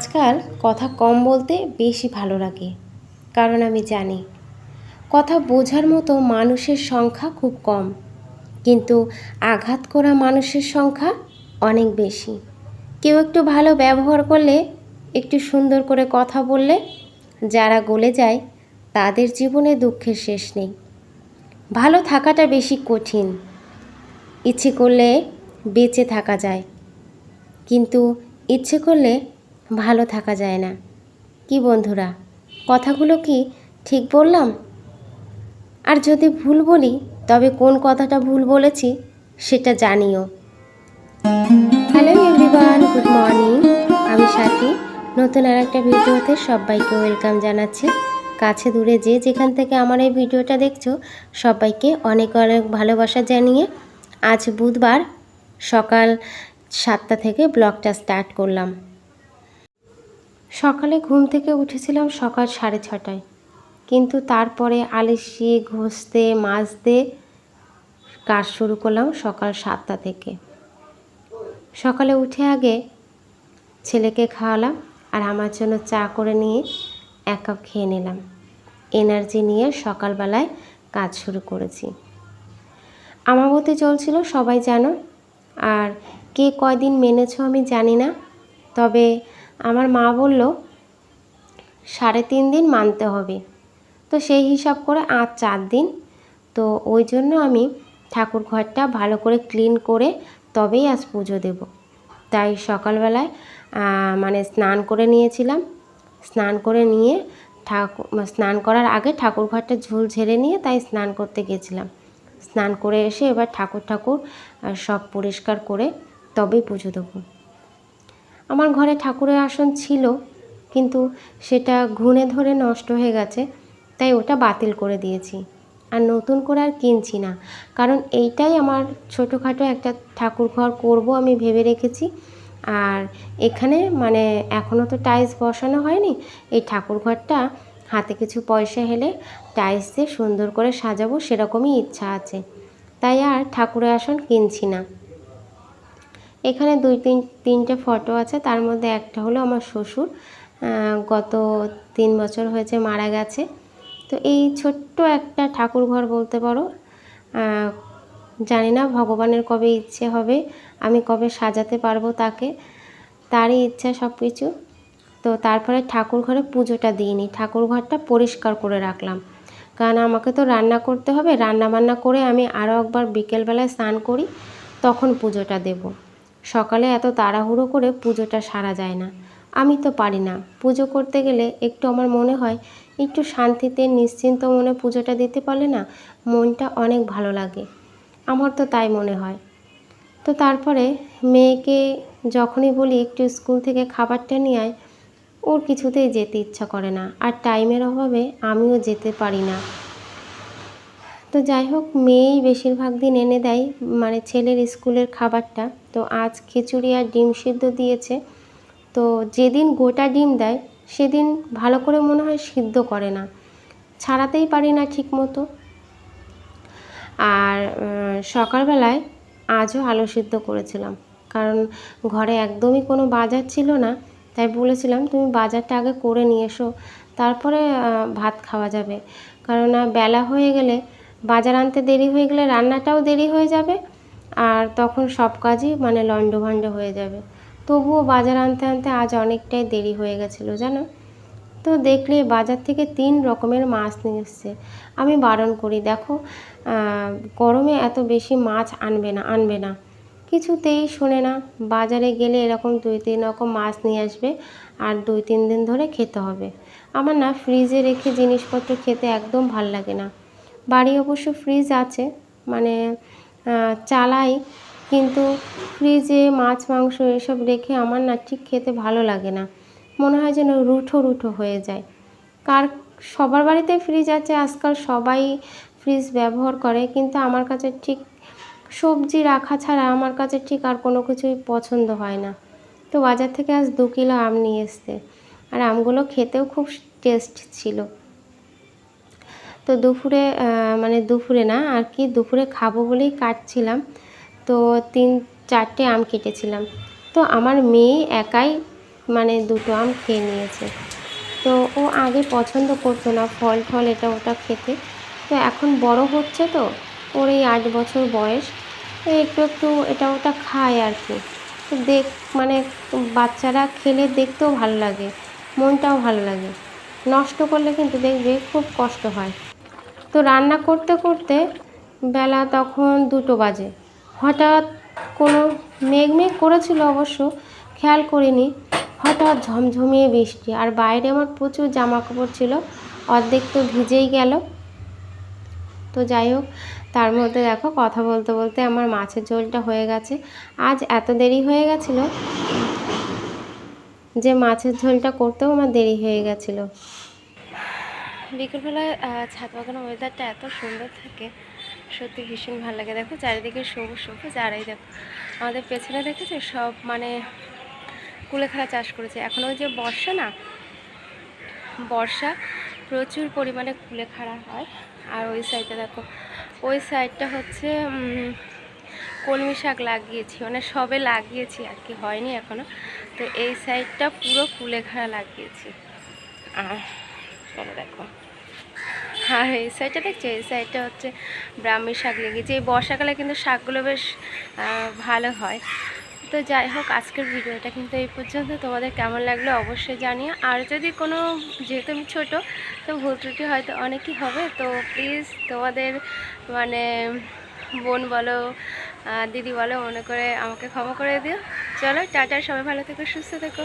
আজকাল কথা কম বলতে বেশি ভালো লাগে, কারণ আমি জানি, কথা বোঝার মতো মানুষের সংখ্যা খুব কম, কিন্তু আঘাত করা মানুষের সংখ্যা অনেক বেশি। কেউ একটু ভালো ব্যবহার করলে, একটু সুন্দর করে কথা বললে, যারা গলে যায়, তাদের জীবনে দুঃখের শেষ নেই। ভালো থাকাটা বেশি কঠিন, ইচ্ছে করলে বেঁচে থাকা যায়, কিন্তু ইচ্ছে করলে ভালো থাকা যায় না। কি বন্ধুরা, কথাগুলো কি ঠিক বললাম? আর যদি ভুল বলি, তবে কোন কথাটা ভুল বলেছি, সেটা জানিও। হ্যালো এভরিওয়ান গুড মর্নিং আমি সাথী। নতুন আর একটা ভিডিওতে সবাইকে ওয়েলকাম জানাচ্ছি। কাছে দূরে যে যেখান থেকে আমার এই ভিডিওটা দেখছ, সবাইকে অনেক অনেক ভালোবাসা জানিয়ে আজ বুধবার সকাল সাতটা থেকে ব্লগটা স্টার্ট করলাম। সকালে ঘুম থেকে উঠেছিলাম সকাল সাড়ে ছটায়। কিন্তু তারপরে আলিশি ঘষতে, মাজতে কাজ শুরু করলাম সকাল সাতটা থেকে। সকালে উঠে আগে ছেলেকে খাওয়ালাম আর আমার জন্য চা করে নিয়ে এক কাপ খেয়ে নিলাম। এনার্জি নিয়ে সকালবেলায় কাজ শুরু করেছি। আমাবতী চলছিল, সবাই জানো। আর কে কয়দিন মেনেছো আমি জানি না। তবে আমার মা বলল, সাড়ে তিন দিন মানতে হবে। তো সেই হিসাব করে আর চার দিন। তো ওই জন্য আমি ঠাকুর ঘরটা ভালো করে ক্লিন করে তবেই আজ পুজো দেব। তাই সকালবেলায় মানে স্নান করে নিয়েছিলাম। স্নান করে নিয়ে ঠাকুর স্নান করার আগে ঠাকুর ঘরটা ঝুল ঝেড়ে নিয়ে তাই স্নান করতে গেছিলাম। স্নান করে এসে এবার ঠাকুর ঠাকুর সব পরিষ্কার করে তবেই পুজো দেবো। আমার ঘরে ঠাকুরের আসন ছিল, কিন্তু সেটা ঘুণে ধরে নষ্ট হয়ে গেছে, তাই ওটা বাতিল করে দিয়েছি। আর নতুন করে আর কিনছি না, কারণ এইটাই আমার ছোটোখাটো একটা ঠাকুর ঘর করব আমি ভেবে রেখেছি। আর এখানে মানে এখনও তো টাইলস বসানো হয়নি, এই ঠাকুর ঘরটা হাতে কিছু পয়সা হেলে টাইলস দিয়ে সুন্দর করে সাজাবো সেরকমই ইচ্ছা আছে। তাই আর ঠাকুরের আসন কিনছি না। এখানে দুই, তিন, তিনটে ফটো আছে, তার মধ্যে একটা হলো আমার শ্বশুর গত তিন বছর হয়েছে মারা গেছে। তো এই ছোট্ট একটা ঠাকুর ঘর বলতে পারো জানি না ভগবানের কবে ইচ্ছে হবে, আমি কবে সাজাতে পারব তাকে, তারই ইচ্ছা সব কিছু তো তারপরে ঠাকুর ঘরে পুজোটা দিইনি, ঠাকুর ঘরটা পরিষ্কার করে রাখলাম। কারণ আমাকে তো রান্না করতে হবে রান্না বান্না করে আমি আরও একবার বিকেলবেলায় স্নান করি, তখন পুজোটা দেব। সকালে এত তাড়াহুড়ো করে পুজোটা সারা যায় না। আমি তো পারি না। পুজো করতে গেলে একটু আমার মনে হয়, একটু শান্তিতে, নিশ্চিন্ত মনে পুজোটা দিতে পারলে না মনটা অনেক ভালো লাগে। আমার তো তাই মনে হয়। তো তারপরে মেয়েকে যখনই বলি একটু স্কুল থেকে খাবারটা নিয়ে আয়, ওর কিছুতেই যেতে ইচ্ছা করে না আর টাইমের অভাবে আমিও যেতে পারি না। তো যাই হোক, মেয়েই বেশিরভাগ দিন এনে দেয় মানে ছেলের স্কুলের খাবারটা। তো আজ খিচুড়ি আর ডিম সিদ্ধ দিয়েছে। তো যেদিন গোটা ডিম দেয়, সেদিন ভালো করে মনে হয় সিদ্ধ করে না। ছাড়াতেই পারি না ঠিক মতো আর সকালবেলায় আজও আলু সিদ্ধ করেছিলাম। কারণ ঘরে একদমই কোনো বাজার ছিল না, তাই বলেছিলাম, তুমি বাজারটা আগে করে নিয়ে এসো, তারপরে ভাত খাওয়া যাবে। কারণ বেলা হয়ে গেলে বাজার আনতে দেরি হয়ে গেলে রান্নাটাও দেরি হয়ে যাবে। আর তখন সব কাজই মানে লণ্ডভণ্ড হয়ে যাবে। তবুও বাজার আনতে আনতে আজ অনেকটাই দেরি হয়ে গেছিল, জানো? তো দেখলে বাজার থেকে তিন রকমের মাছ নিয়ে এসছে। আমি বারণ করি, দেখো গরমে এত বেশি মাছ আনবে না আনবে না। কিছুতেই শোনে না। বাজারে গেলে এরকম দুই তিন রকম মাছ নিয়ে আসবে আর দুই তিন দিন ধরে খেতে হবে। আমার না ফ্রিজে রেখে জিনিসপত্র খেতে একদম ভালো লাগে না। বাড়ি অবশ্য ফ্রিজ আছে মানে চালাই। কিন্তু ফ্রিজে মাছ, মাংস এসব রেখে আমার না ঠিক খেতে ভালো লাগে না। মনে হয় যেন রুঠো রুঠো হয়ে যায়। কার, সবার বাড়িতে ফ্রিজ আছে, আজকাল সবাই ফ্রিজ ব্যবহার করে, কিন্তু আমার কাছে ঠিক সবজি রাখা ছাড়া আমার কাছে ঠিক আর কোনো কিছুই পছন্দ হয় না। তো বাজার থেকে আজ দু কিলো আম নিয়ে এসছে। আর আমগুলো খেতেও খুব টেস্ট ছিল। তো দুপুরে মানে দুপুরে না, আর কি দুপুরে খাব বলেই কাটছিলাম। তো তিন, চারটে আম কেটেছিলাম। তো আমার মেয়ে একাই মানে দুটো আম খেয়ে নিয়েছে। তো ও আগে পছন্দ করতো না ফল টল এটা ওটা খেতে। তো এখন বড় হচ্ছে তো, ওর এই আট বছর বয়স। একটু একটু এটা ওটা খায় আর কি। তো দেখ মানে বাচ্চারা খেলে দেখতেও ভালো লাগে, মনটাও ভালো লাগে। নষ্ট করলে কিন্তু দেখবে খুব কষ্ট হয়। তো রান্না করতে করতে বেলা তখন দুটো বাজে। হঠাৎ কোনো মেঘ মেঘ করেছিল অবশ্য, খেয়াল করিনি। হঠাৎ ঝমঝমিয়ে বৃষ্টি আর বাইরে আমার প্রচুর জামা কাপড় ছিল, অর্ধেক তো ভিজেই গেল। তো যাই হোক, তার মধ্যে দেখো কথা বলতে বলতে আমার মাছের ঝোলটা হয়ে গেছে। আজ এত দেরি হয়ে গেছিল যে মাছের ঝোলটা করতেও আমার দেরি হয়ে গেছিল। বিকেলবেলায় ছাদ বাগানের ওয়েদারটা এত সুন্দর থাকে, সত্যি ভীষণ ভালো লাগে। দেখো চারিদিকে সবুজ সবুজ, আর দেখো আমাদের পেছনে দেখেছে সব মানে কুলেখাড়া চাষ করেছে। এখন ওই যে বর্ষা না, বর্ষা প্রচুর পরিমাণে কুলেখাড়া হয়। আর ওই সাইডে দেখো, ওই সাইডটা হচ্ছে কলমি শাক লাগিয়েছি মানে সবে লাগিয়েছি আর কি, হয়নি এখনও। তো এই সাইডটা পুরো কুলেখাড়া লাগিয়েছি। আর চলো দেখো। আর এই সাইডটা দেখছ? এই সাইডটা হচ্ছে ব্রাহ্মী শাক লেগেছে। এই বর্ষাকালে কিন্তু শাকগুলো বেশ ভালো হয়। তো যাই হোক, আজকের ভিডিওটা কিন্তু এই পর্যন্ত। তোমাদের কেমন লাগল অবশ্যই জানিও। আর যদি কোনো, যেহেতু আমি ছোটো, তো ভুল ত্রুটি হয়তো অনেকই হবে। তো প্লিজ তোমাদের মানে বোন বলো দিদি বলো, মনে করে আমাকে ক্ষমা করে দিও। চলো, টাটা, সবাই ভালো থেকো, সুস্থ থেকো।